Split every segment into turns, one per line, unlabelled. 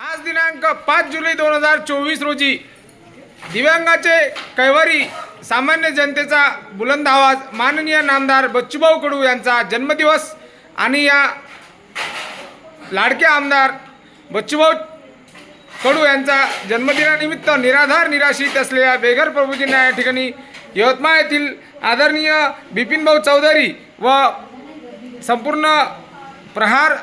आज दिनांक पाच जुलै दोन हजार चोवीस रोजी दिव्यांगाचे कैवारी सामान्य जनतेचा बुलंद आवाज माननीय नामदार बच्चूभाऊ कडू यांचा जन्मदिवस आणि या लाडके आमदार बच्चूभाऊ कडू यांचा जन्मदिनानिमित्त निराधार निराशित असलेल्या बेघर प्रभूजींना या ठिकाणी यवतमाळ येथील आदरणीय बिपिनभाऊ चौधरी व संपूर्ण प्रहार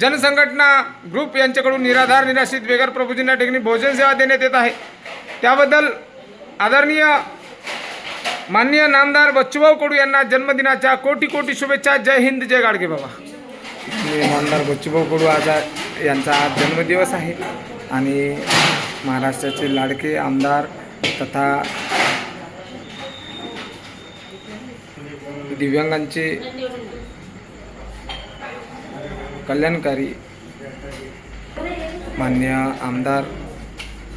जनसंघटना ग्रुप यांच्याकडून निराधार निराशित बेघर प्रभूजींना ठिकाणी भोजन सेवा देण्यात येत आहे. त्याबद्दल आदरणीय माननीय नामदार बच्चूभाऊ कडू यांना जन्मदिनाच्या कोटी कोटी शुभेच्छा. जय हिंद जय गाडगे बाबा. नामदार बच्चूभाऊ कडू आज यांचा आज जन्मदिवस आहे आणि महाराष्ट्राचे लाडके आमदार तथा दिव्यांगांचे कल्याणकारी मान्य आमदार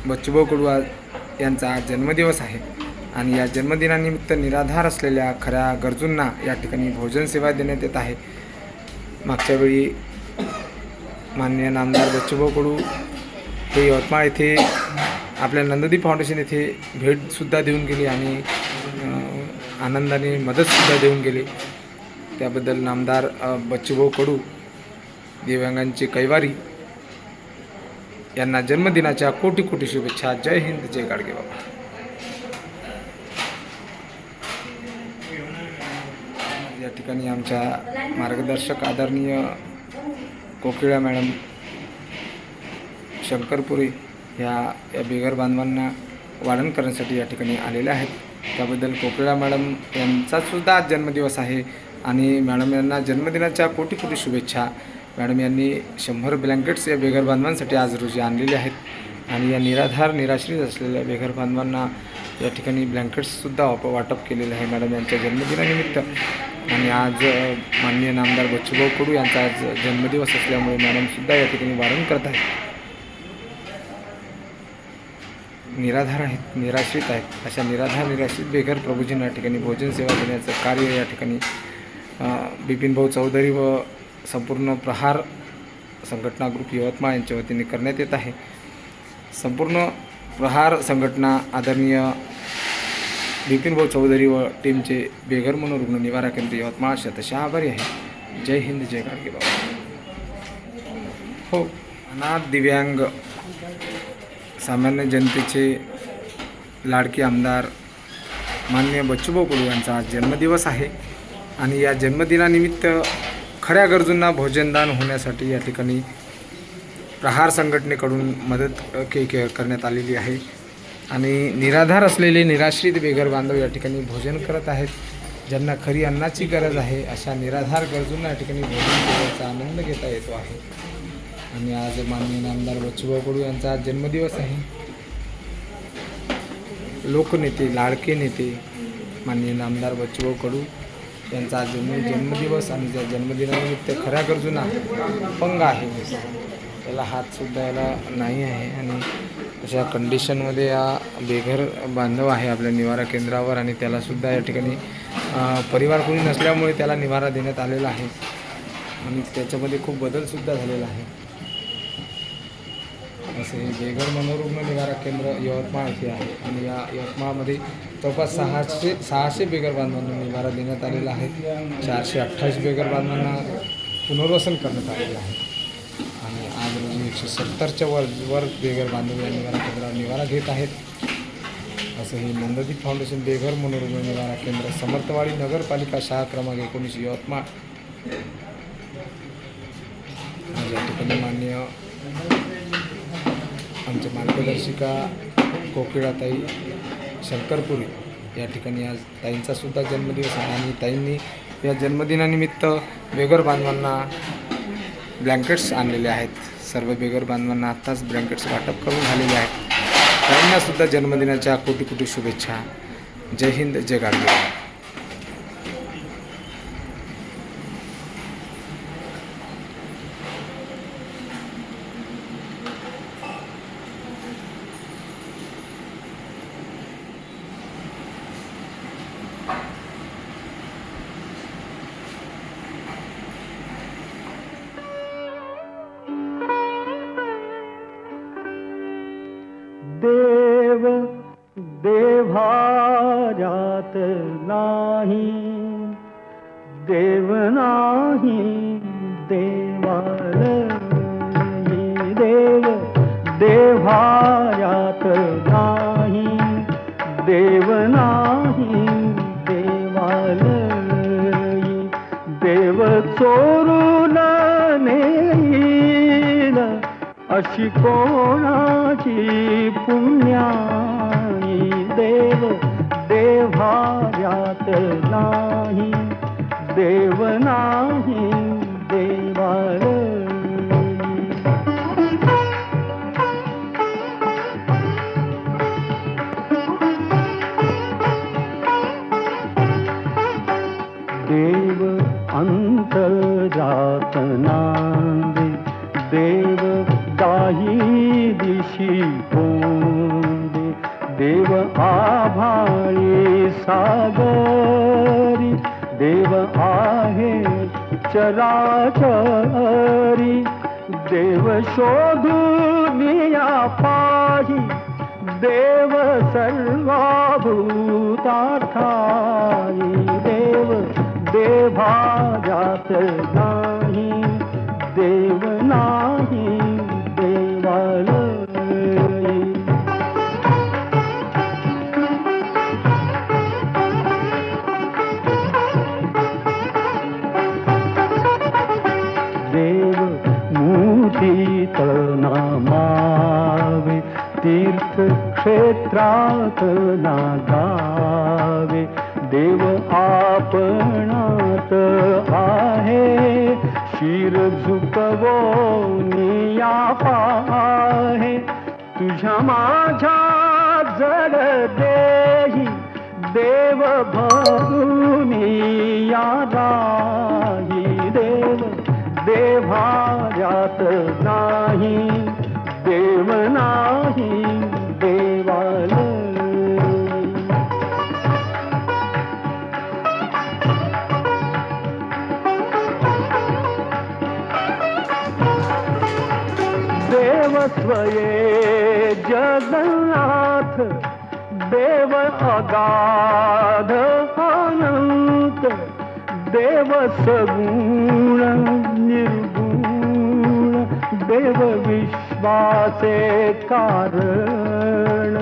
बच्चूभाऊ कडू आज यांचा आज जन्मदिवस आहे. आणि या जन्मदिनानिमित्त निराधार असलेल्या खऱ्या गरजूंना या ठिकाणी भोजन सेवा देण्यात येत आहे. मागच्या वेळी मान्य नामदार बच्चूभाऊ कडू हे यवतमाळ येथे आपल्या नंददीप फाउंडेशन येथे भेटसुद्धा देऊन गेली आणि आनंदाने मदतसुद्धा देऊन गेली. त्याबद्दल नामदार बच्चूभाऊ कडू दिव्यांगांचे कैवारी. यांना जन्मदिनाच्या कोटी कोटी शुभेच्छा. जय हिंद जय गाडगे बाबा. या ठिकाणी आमच्या मार्गदर्शक आदरणीय कोकिळा मॅडम शंकरपुरी ह्या या बेघर बांधवांना वाढण करण्यासाठी या ठिकाणी आलेल्या आहेत. त्याबद्दल कोकिळा मॅडम यांचासुद्धा आज जन्मदिवस आहे आणि मॅडम यांना जन्मदिनाच्या कोटी कोटी शुभेच्छा. मॅडम यांनी शंभर ब्लँकेट्स या बेघर बांधवांसाठी आज रोजी आणलेले आहेत. आणि या निराधार निराश्रित असलेल्या बेघर बांधवांना या ठिकाणी ब्लँकेट्ससुद्धा वाप वाटप केलेलं आहे मॅडम यांच्या जन्मदिनानिमित्त. आणि आज माननीय नामदार बच्चूभाऊ कडू यांचा आज जन्मदिवस असल्यामुळे मॅडमसुद्धा या ठिकाणी वारण करत आहेत. निराधार आहेत निराश्रित आहेत. अशा निराधार निराश्रित बेघर प्रभूजींना या ठिकाणी भोजन सेवा देण्याचं कार्य या ठिकाणी बिपिनभाऊ चौधरी व संपूर्ण प्रहार संघटना ग्रुप यवतमाळ यांच्या वतीने करण्यात येत आहे. संपूर्ण प्रहार संघटना आदरणीय बिपिनभाऊ चौधरी व टीमचे बेघर मनोरुग्ण निवारा केंद्र यवतमाळ शतशः आभारी आहे. जय हिंद जय गाडगे बाबा. हो अनाथ दिव्यांग सामान्य जनतेचे लाडके आमदार माननीय बच्चूभाऊ कडू यांचा आज जन्मदिवस आहे. आणि या जन्मदिनानिमित्त खऱ्या गरजूंना भोजनदान होण्यासाठी या ठिकाणी प्रहार संघटनेकडून मदत के के करण्यात आलेली आहे. आणि निराधार असलेले निराश्रित बेघर बांधव या ठिकाणी भोजन करत आहेत. ज्यांना खरी अन्नाची गरज आहे अशा निराधार गरजूंना या ठिकाणी भोजन करण्याचा आनंद घेता येतो आहे. आणि आज माननीय नामदार बच्चूभाऊ कडू यांचा आज जन्मदिवस आहे. लोकनेते लाडके नेते माननीय नामदार बच्चूभाऊ कडू त्यांचा आज जन्म जन्मदिवस आणि त्या जन्मदिनानिमित्त खऱ्या गरजूंना अपंग आहे. त्याला हातसुद्धा याला नाही आहे आणि अशा कंडिशनमध्ये हा बेघर बांधव आहे आपल्या निवारा केंद्रावर आणि त्यालासुद्धा या ठिकाणी परिवार कोणी नसल्यामुळे त्याला निवारा देण्यात आलेला आहे. आणि त्याच्यामध्ये खूप बदलसुद्धा झालेला आहे. असे बेघर मनोरुग्ण निवारा केंद्र यवतमाळ येथे आहे. आणि या यवतमाळमध्ये जवळपास सहाशे सहाशे बेघर बांधवांना निवारा देण्यात आलेला आहे. चारशे अठ्ठावीस बेघर बांधवांना पुनर्वसन करण्यात आलेलं आहे. आणि आज रोजी एकशे सत्तरच्या वर वर बेघर बांधव या निवारा केंद्रावर निवारा घेत आहेत. असं हे नंददीप फाउंडेशन बेघर मनोरुग्ण निवारा केंद्र समर्थवाडी नगरपालिका शाळा क्रमांक एकोणीस यवतमाळ. आज या ठिकाणी मान्य आमच्या मार्गदर्शिका कोकिळाताई शंकरपुरी या ठिकाणी आज ताईंचासुद्धा जन्मदिवस आहे आणि ताईंनी या जन्मदिनानिमित्त बेघर बांधवांना ब्लँकेट्स आणलेले आहेत. सर्व बेघर बांधवांना आत्ताच ब्लँकेट्स वाटप करून झालेले आहेत. ताईंनासुद्धा जन्मदिनाच्या कोटी कोटी शुभेच्छा. जय हिंद जय गाडगे
देव्हाऱ्यात नाही. देव नाही देवाल देव देव्हाऱ्यात नाही. देव नाही देवाल देव चोरून नेईल अशी कोणाची पुण्या देव्हाऱ्यात नाही देव नाही. आभाळी सागरी देव आहे चराचरी। देव शोधून या पाही देव सर्वभूतार्थाई देव देभाजात नाही तीर्थक्षेत्रात नागावे देव आपणात आहे. शिर झुकवो निया पाहे. तुझ्या माझ्या जड देही देव भरून यादा ये जगन्नाथ देव अगाध अनंत देव सगुण निर्गुण देव विश्वासे कारण।